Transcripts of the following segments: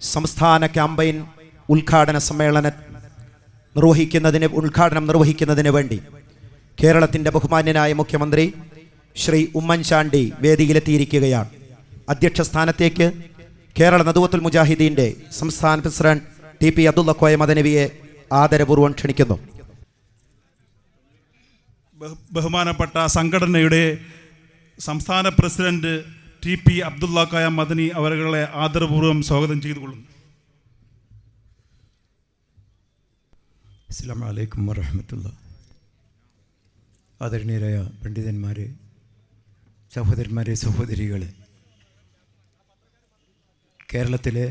സംസ്ഥാന ക്യാമ്പയിൻ ഉദ്ഘാടന സമ്മേളന നിർവഹിക്കുന്നതിന് ഉദ്ഘാടനം നിർവഹിക്കുന്നതിന് വേണ്ടി കേരളത്തിന്റെ ബഹുമാന്യനായ മുഖ്യമന്ത്രി ശ്രീ ഉമ്മൻചാണ്ടി വേദിയിലെത്തിയിരിക്കുകയാണ്. അധ്യക്ഷ സ്ഥാനത്തേക്ക് കേരള നദുവത്തുൽ മുജാഹിദീന്റെ സംസ്ഥാന president T P Abdulla Koya മദനവിയെ ആദരപൂർവം ക്ഷണിക്കുന്നു. ബഹുമാനപ്പെട്ട സംഘടനയുടെ സംസ്ഥാന പ്രസിഡന്റ് ടി പി അബ്ദുള്ള കായ മദനി അവരുടെ ആദരപൂർവം സ്വാഗതം ചെയ്തു കൊള്ളുന്നു അസ്സാം വലൈക്കും വറഹമത്തുള്ള. ആദരണീയരായ പണ്ഡിതന്മാരെ സഹോദരന്മാരെ സഹോദരികളെ കേരളത്തിലെ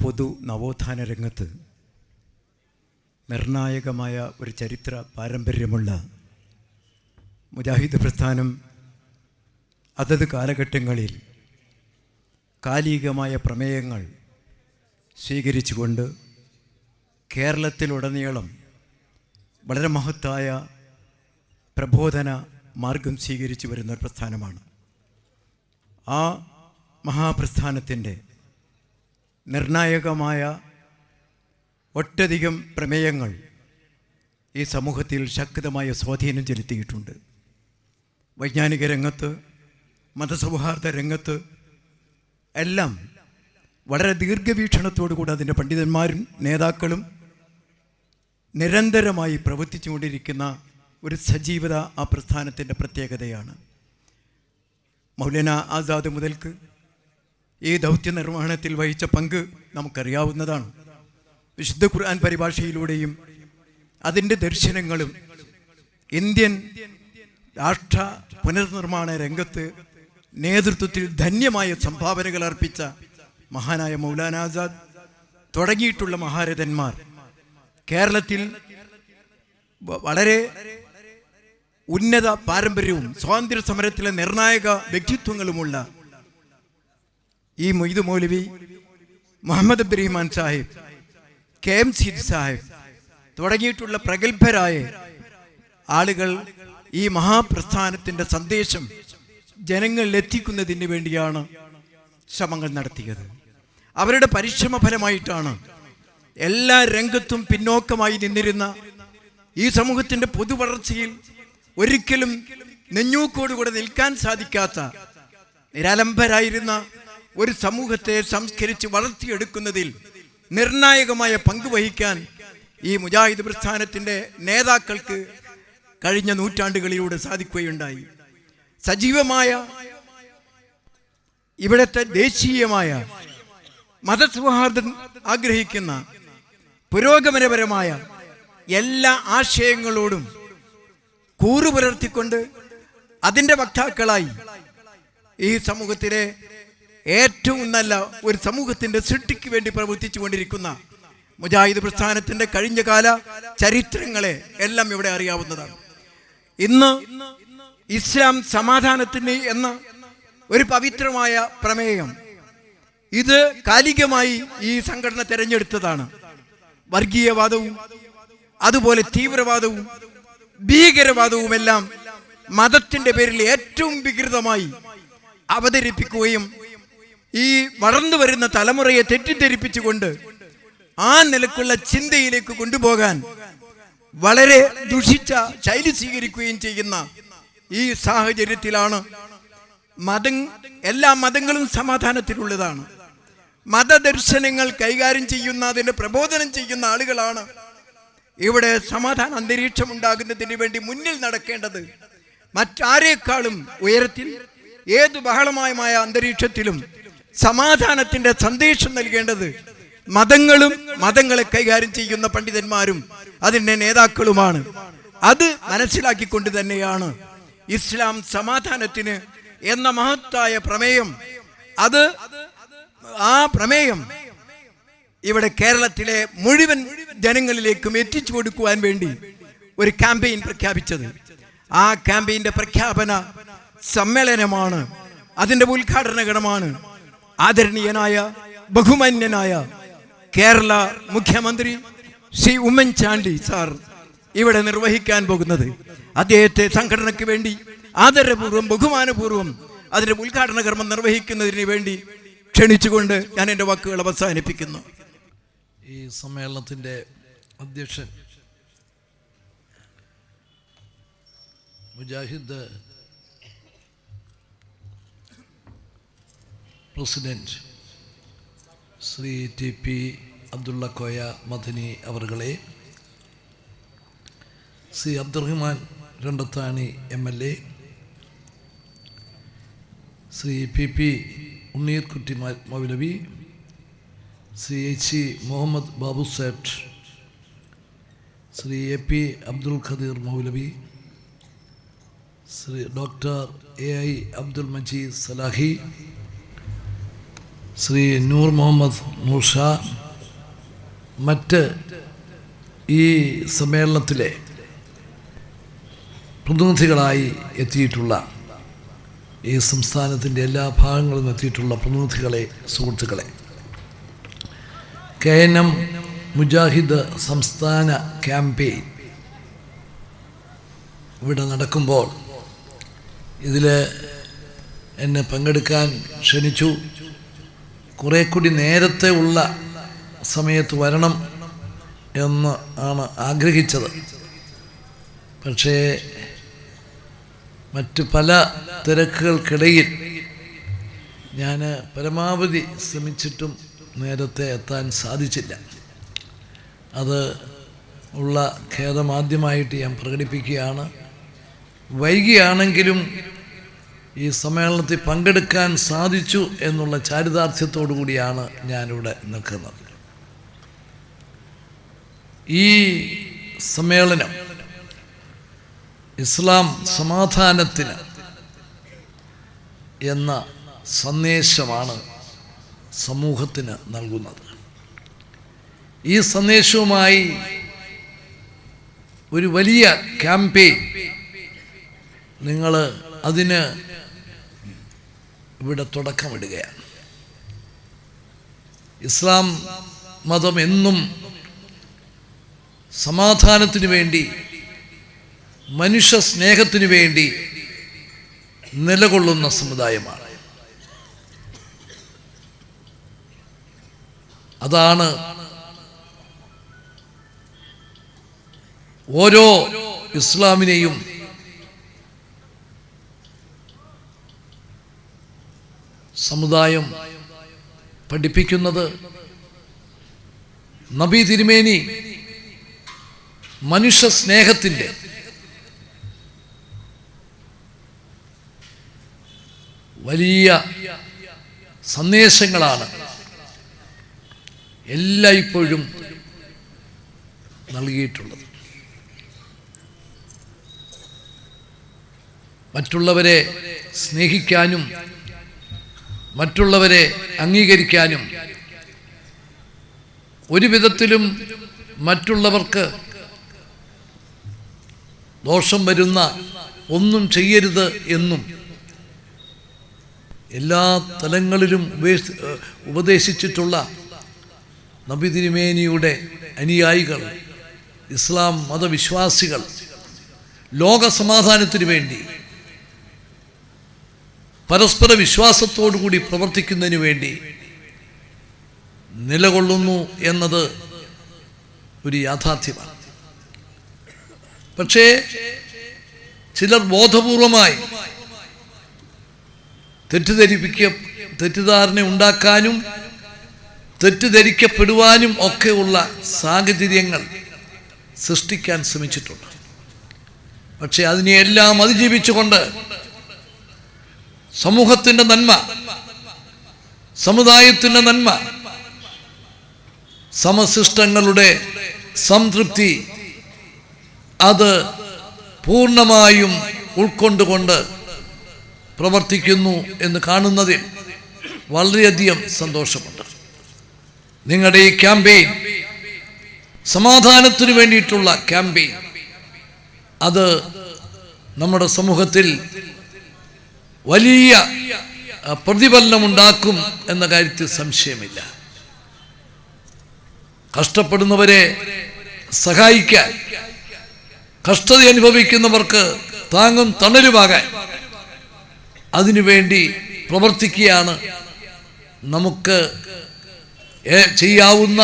പൊതു നവോത്ഥാന രംഗത്ത് നിർണായകമായ ഒരു ചരിത്ര പാരമ്പര്യമുള്ള മുജാഹിദ് പ്രസ്ഥാനം അതത് കാലഘട്ടങ്ങളിൽ കാലികമായ പ്രമേയങ്ങൾ സ്വീകരിച്ചുകൊണ്ട് കേരളത്തിലുടനീളം വളരെ മഹത്തായ പ്രബോധന മാർഗം സ്വീകരിച്ചു വരുന്ന ഒരു പ്രസ്ഥാനമാണ്. ആ മഹാപ്രസ്ഥാനത്തിന്റെ നിർണായകമായ ഒട്ടധികം പ്രമേയങ്ങൾ ഈ സമൂഹത്തിൽ ശക്തമായ സ്വാധീനം ചെലുത്തിയിട്ടുണ്ട്. വൈജ്ഞാനിക രംഗത്ത് മതസൗഹാർദ്ദ രംഗത്ത് എല്ലാം വളരെ ദീർഘവീക്ഷണത്തോടു കൂടി അതിന്റെ പണ്ഡിതന്മാരും നേതാക്കളും നിരന്തരമായി പ്രവർത്തിച്ചുകൊണ്ടിരിക്കുന്ന ഒരു സജീവത ആ പ്രസ്ഥാനത്തിന്റെ പ്രത്യേകതയാണ്. മൗലന ആസാദ് മുതൽക്ക് ഈ ദൗത്യ നിർവഹണത്തിൽ വഹിച്ച പങ്ക് നമുക്കറിയാവുന്നതാണ്. വിശുദ്ധ ഖുർആൻ പരിഭാഷയിലൂടെയും അതിന്റെ ദർശനങ്ങളും ഇന്ത്യൻ രാഷ്ട്ര പുനർനിർമ്മാണ രംഗത്ത് നേതൃത്വത്തിൽ ധന്യമായ സംഭാവനകൾ അർപ്പിച്ച മഹാനായ മൗലാന ആസാദ് തുടങ്ങിയിട്ടുള്ള മഹാരഥന്മാർ. കേരളത്തിൽ വളരെ ഉന്നത പാരമ്പര്യവും സ്വാതന്ത്ര്യ സമരത്തിലെ നിർണായക വ്യക്തിത്വങ്ങളുമുള്ള ഈ മൊയ്ത് മൗലവി മുഹമ്മദ് അബ്ദുറഹിമാൻ സാഹിബ് കെ എം സീദ് സാഹിബ് തുടങ്ങിയിട്ടുള്ള പ്രഗത്ഭരായ ആളുകൾ ഈ മഹാപ്രസ്ഥാനത്തിന്റെ സന്ദേശം ജനങ്ങളിൽ എത്തിക്കുന്നതിന് വേണ്ടിയാണ് ശ്രമങ്ങൾ നടത്തിയത്. അവരുടെ പരിശ്രമ ഫലമായിട്ടാണ് എല്ലാ രംഗത്തും പിന്നോക്കമായി നിന്നിരുന്ന ഈ സമൂഹത്തിന്റെ പൊതുവളർച്ചയിൽ ഒരിക്കലും നെഞ്ഞൂക്കോടുകൂടെ നിൽക്കാൻ സാധിക്കാത്ത നിരാലംബരായിരുന്ന ഒരു സമൂഹത്തെ സംസ്കരിച്ച് വളർത്തിയെടുക്കുന്നതിൽ നിർണായകമായ പങ്ക് വഹിക്കാൻ ഈ മുജാഹിദ് പ്രസ്ഥാനത്തിന്റെ നേതാക്കൾക്ക് കഴിഞ്ഞ നൂറ്റാണ്ടുകളിലൂടെ സാധിക്കുകയുണ്ടായി. സജീവമായ ഇവിടത്തെ ദേശീയമായ മതസൗഹാർദ്ദം ആഗ്രഹിക്കുന്ന പുരോഗമനപരമായ എല്ലാ ആശയങ്ങളോടും കൂറുപുലർത്തിക്കൊണ്ട് അതിന്റെ വക്താക്കളായി ഈ സമൂഹത്തിലെ ഏറ്റവും നല്ല ഒരു സമൂഹത്തിന്റെ സൃഷ്ടിക്ക് വേണ്ടി പ്രവർത്തിച്ചു കൊണ്ടിരിക്കുന്ന മുജാഹിദ് പ്രസ്ഥാനത്തിന്റെ കഴിഞ്ഞ കാല ചരിത്രങ്ങളെ എല്ലാം ഇവിടെ അറിയാവുന്നതാണ്. ഇന്ന് ഇസ്ലാം സമാധാനത്തിന് എന്ന ഒരു പവിത്രമായ പ്രമേയം. ഇത് കാലികമായി ഈ സംഘടന തിരഞ്ഞെടുത്തതാണ്. വർഗീയവാദവും അതുപോലെ തീവ്രവാദവും ഭീകരവാദവും എല്ലാം മതത്തിന്റെ പേരിൽ ഏറ്റവും വികൃതമായി അവതരിപ്പിക്കുകയും ഈ വളർന്നു വരുന്ന തലമുറയെ തെറ്റിദ്ധരിപ്പിച്ചുകൊണ്ട് ആ നിലക്കുള്ള ചിന്തയിലേക്ക് കൊണ്ടുപോകാൻ വളരെ ദുഷിച്ച ശൈലി സ്വീകരിക്കുകയും ചെയ്യുന്ന ഈ സാഹചര്യത്തിലാണ് മതം എല്ലാ മതങ്ങളും സമാധാനത്തിലുള്ളതാണ്. മതദർശനങ്ങൾ കൈകാര്യം ചെയ്യുന്ന അതിന് പ്രബോധനം ചെയ്യുന്ന ആളുകളാണ് ഇവിടെ സമാധാന അന്തരീക്ഷം ഉണ്ടാകുന്നതിന് വേണ്ടി മുന്നിൽ നടക്കേണ്ടത്. മറ്റാരേക്കാളും ഉയരത്തിൽ ഏത് ബഹളമയമായ അന്തരീക്ഷത്തിലും സമാധാനത്തിന്റെ സന്ദേശം നൽകേണ്ടത് മതങ്ങളും മതങ്ങളെ കൈകാര്യം ചെയ്യുന്ന പണ്ഡിതന്മാരും അതിന്റെ നേതാക്കളുമാണ്. അത് മനസ്സിലാക്കിക്കൊണ്ട് തന്നെയാണ് ഇസ്ലാം സമാധാനത്തിന് എന്ന മഹത്തായ പ്രമേയം. അത് ആ പ്രമേയം ഇവിടെ കേരളത്തിലെ മുഴുവൻ ജനങ്ങളിലേക്കും എത്തിച്ചു കൊടുക്കുവാൻ വേണ്ടി ഒരു ക്യാമ്പയിൻ പ്രഖ്യാപിച്ചത്. ആ ക്യാമ്പയിന്റെ പ്രഖ്യാപന സമ്മേളനമാണ് അതിന്റെ ഉദ്ഘാടന ഗണമാണ് ആദരണീയനായ ബഹുമാന്യനായ കേരള മുഖ്യമന്ത്രി ശ്രീ ഉമ്മൻചാണ്ടി സാർ ഇവിടെ നിർവഹിക്കാൻ പോകുന്നത്. അദ്ദേഹത്തെ സംഘടനയ്ക്ക് വേണ്ടി ആദരപൂർവം ബഹുമാനപൂർവം അതിന്റെ ഉദ്ഘാടന കർമ്മം നിർവഹിക്കുന്നതിന് വേണ്ടി ക്ഷണിച്ചുകൊണ്ട് ഞാൻ എന്റെ വാക്കുകൾ അവസാനിപ്പിക്കുന്നു. ഈ സമ്മേളനത്തിന്റെ അധ്യക്ഷൻ Mujahid president Shri T P Abdulla Koya Madani അവറുകളെ Shri Abdurahman Randathani M L A Shri P P Unneerkutty Moulavi Shri H Muhammad Babu Sait Shri A P Abdul Khadeer Moulavi Shri doctor A I Abdul Majeed Salahi Shri Noor Muhammad Moosa മറ്റ് ഈ സമ്മേളനത്തിലെ പ്രതിനിധികളായി എത്തിയിട്ടുള്ള ഈ സംസ്ഥാനത്തിന്റെ എല്ലാ ഭാഗങ്ങളും എത്തിയിട്ടുള്ള പ്രതിനിധികളെ സുഹൃത്തുക്കളെ. കെ എൻ എം മുജാഹിദ് സംസ്ഥാന ക്യാമ്പയിൻ ഇവിടെ നടക്കുമ്പോൾ ഇതിൽ എന്നെ പങ്കെടുക്കാൻ ക്ഷണിച്ചു. കുറേ കൂടി നേരത്തെ ഉള്ള സമയത്ത് വരണം എന്ന് ആണ് ആഗ്രഹിച്ചത്. പക്ഷേ മറ്റ് പല തിരക്കുകൾക്കിടയിൽ ഞാൻ പരമാവധി ശ്രമിച്ചിട്ടും നേരത്തെ എത്താൻ സാധിച്ചില്ല. അത് ഉള്ള ഖേദം ആദ്യമായിട്ട് ഞാൻ പ്രകടിപ്പിക്കുകയാണ്. വൈകിയാണെങ്കിലും ഈ സമ്മേളനത്തിൽ പങ്കെടുക്കാൻ സാധിച്ചു എന്നുള്ള ചാരിതാർത്ഥ്യത്തോടു കൂടിയാണ് ഞാനിവിടെ നിൽക്കുന്നത്. ഈ സമ്മേളനം ഇസ്ലാം സമാധാനത്തിന് എന്ന സന്ദേശമാണ് സമൂഹത്തിന് നൽകുന്നത്. ഈ സന്ദേശവുമായി ഒരു വലിയ ക്യാമ്പയിൻ നിങ്ങൾ അതിന് ഇവിടെ തുടക്കമിടുകയാണ്. ഇസ്ലാം മതം എന്നും സമാധാനത്തിനു വേണ്ടി മനുഷ്യ സ്നേഹത്തിനു വേണ്ടി നിലകൊള്ളുന്ന സമുദായമാണ്. അതാണ് ഓരോ ഇസ്ലാമിനെയും സമുദായം പഠിപ്പിക്കുന്നത് നബി തിരുമേനി മനുഷ്യ സ്നേഹത്തിന്റെ വലിയ സന്ദേശങ്ങളാണ് എല്ലായ്പ്പോഴും നൽകിയിട്ടുള്ളത്. മറ്റുള്ളവരെ സ്നേഹിക്കാനും മറ്റുള്ളവരെ അംഗീകരിക്കാനും ഒരു വിധത്തിലും മറ്റുള്ളവർക്ക് ദോഷം വരുന്ന ഒന്നും ചെയ്യരുത് എന്നും എല്ലാ തലങ്ങളിലും ഉപദേശിച്ചിട്ടുള്ള നബി തിരുമേനിയുടെ അനുയായികൾ ഇസ്ലാം മതവിശ്വാസികൾ ലോക സമാധാനത്തിനു വേണ്ടി പരസ്പര വിശ്വാസത്തോടുകൂടി പ്രവർത്തിക്കുന്നതിന് വേണ്ടി നിലകൊള്ളുന്നു എന്നത് ഒരു യാഥാർത്ഥ്യമാണ്. പക്ഷേ ചിലർ ബോധപൂർവമായി തെറ്റിദ്ധരിപ്പിക്ക തെറ്റിദ്ധാരണ ഉണ്ടാക്കാനും തെറ്റിദ്ധരിക്കപ്പെടുവാനും ഒക്കെയുള്ള സാഹചര്യങ്ങൾ സൃഷ്ടിക്കാൻ ശ്രമിച്ചിട്ടുണ്ട്. പക്ഷെ അതിനെയെല്ലാം അതിജീവിച്ചുകൊണ്ട് സമൂഹത്തിന്റെ നന്മ സമുദായത്തിന്റെ നന്മ സമശിഷ്ടങ്ങളുടെ സംതൃപ്തി അത് പൂർണമായും ഉൾക്കൊണ്ടുകൊണ്ട് പ്രവർത്തിക്കുന്നു എന്ന് കാണുന്നതിൽ വളരെയധികം സന്തോഷമുണ്ട്. നിങ്ങളുടെ ഈ ക്യാമ്പയിൻ സമാധാനത്തിനു വേണ്ടിയിട്ടുള്ള ക്യാമ്പയിൻ. അത് നമ്മുടെ സമൂഹത്തിൽ വലിയ പ്രതിഫലനമുണ്ടാക്കും എന്ന കാര്യത്തിൽ സംശയമില്ല. കഷ്ടപ്പെടുന്നവരെ സഹായിക്കാൻ കഷ്ടത അനുഭവിക്കുന്നവർക്ക് താങ്ങും തണലുമാകാൻ അതിനുവേണ്ടി പ്രവർത്തിക്കുകയാണ്. നമുക്ക് ചെയ്യാവുന്ന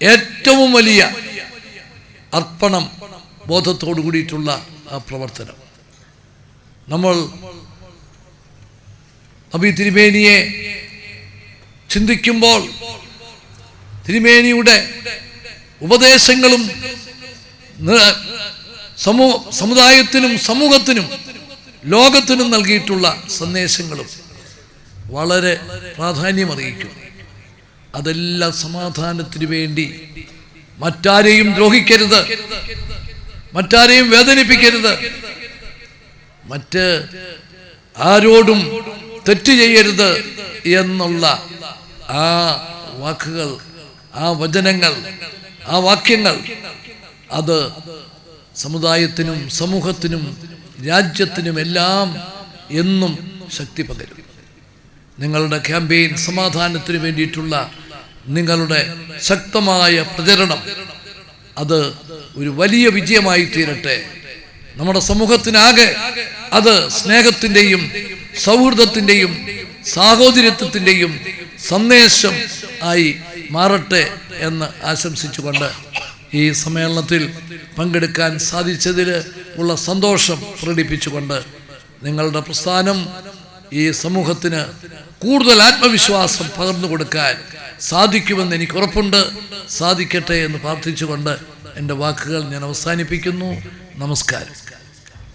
ഏറ്റവും വലിയ അർപ്പണം ബോധത്തോടു കൂടിയിട്ടുള്ള ആ പ്രവർത്തനം. നമ്മൾ നബി തിരുമേനിയെ ചിന്തിക്കുമ്പോൾ തിരുമേനിയുടെ ഉപദേശങ്ങളും സമൂഹ സമൂ സമുദായത്തിനും സമൂഹത്തിനും ലോകത്തിനും നൽകിയിട്ടുള്ള സന്ദേശങ്ങളും വളരെ പ്രാധാന്യമറിയിക്കും. അതെല്ലാം സമാധാനത്തിന് വേണ്ടി മറ്റാരെയും ദ്രോഹിക്കരുത്. മറ്റാരെയും വേദനിപ്പിക്കരുത്. മറ്റ് ആരോടും തെറ്റ് ചെയ്യരുത് എന്നുള്ള ആ വാക്കുകൾ ആ വചനങ്ങൾ ആ വാക്യങ്ങൾ അത് സമുദായത്തിനും സമൂഹത്തിനും രാജ്യത്തിനും എല്ലാം എന്നും ശക്തി പകരും. നിങ്ങളുടെ ക്യാമ്പയിൻ സമാധാനത്തിന് വേണ്ടിയിട്ടുള്ള നിങ്ങളുടെ ശക്തമായ പ്രചരണം അത് ഒരു വലിയ വിജയമായി തീരട്ടെ. നമ്മുടെ സമൂഹത്തിനാകെ അത് സ്നേഹത്തിന്റെയും സൗഹൃദത്തിന്റെയും സാഹോദര്യത്വത്തിന്റെയും സന്ദേശം ആയി മാറട്ടെ എന്ന് ആശംസിച്ചുകൊണ്ട് ഈ സമ്മേളനത്തിൽ പങ്കെടുക്കാൻ സാധിച്ചതിൽ ഉള്ള സന്തോഷം പ്രകടിപ്പിച്ചുകൊണ്ട് നിങ്ങളുടെ പ്രസ്ഥാനം ഈ സമൂഹത്തിന് കൂടുതൽ ആത്മവിശ്വാസം പകർന്നു കൊടുക്കാൻ സാധിക്കുമെന്ന് എനിക്ക് ഉറപ്പുണ്ട്. സാധിക്കട്ടെ എന്ന് പ്രാർത്ഥിച്ചുകൊണ്ട് എന്റെ വാക്കുകൾ ഞാൻ അവസാനിപ്പിക്കുന്നു. നമസ്കാരം.